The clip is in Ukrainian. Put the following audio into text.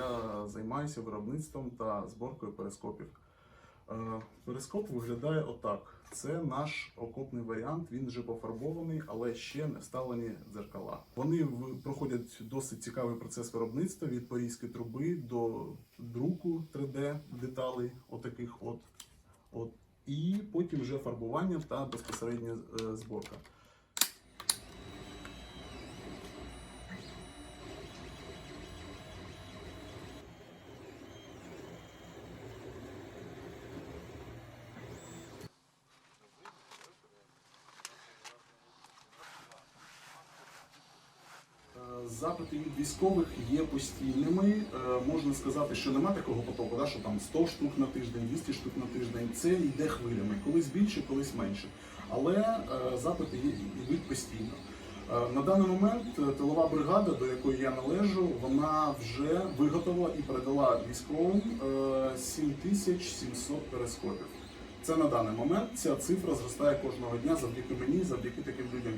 я займаюся виробництвом та зборкою перископів. Е, Перископ виглядає отак. Це наш окопний варіант. Він вже пофарбований, але ще не вставлені дзеркала. Вони проходять досить цікавий процес виробництва від порізки труби до друку 3D деталей, отаких от. от. І потім вже фарбування та безпосередня е, зборка. Запити від військових є постійними. Е, Можна сказати, що немає такого потоку, да, що там 100 штук на тиждень, 200 штук на тиждень. Це йде хвилями, колись більше, колись менше. Але е, запити є- йдуть постійно. Е, На даний момент тилова бригада, до якої я належу, вона вже виготовила і передала військовим е, 7700 перископів. Це на даний момент. Ця цифра зростає кожного дня завдяки мені, завдяки таким людям.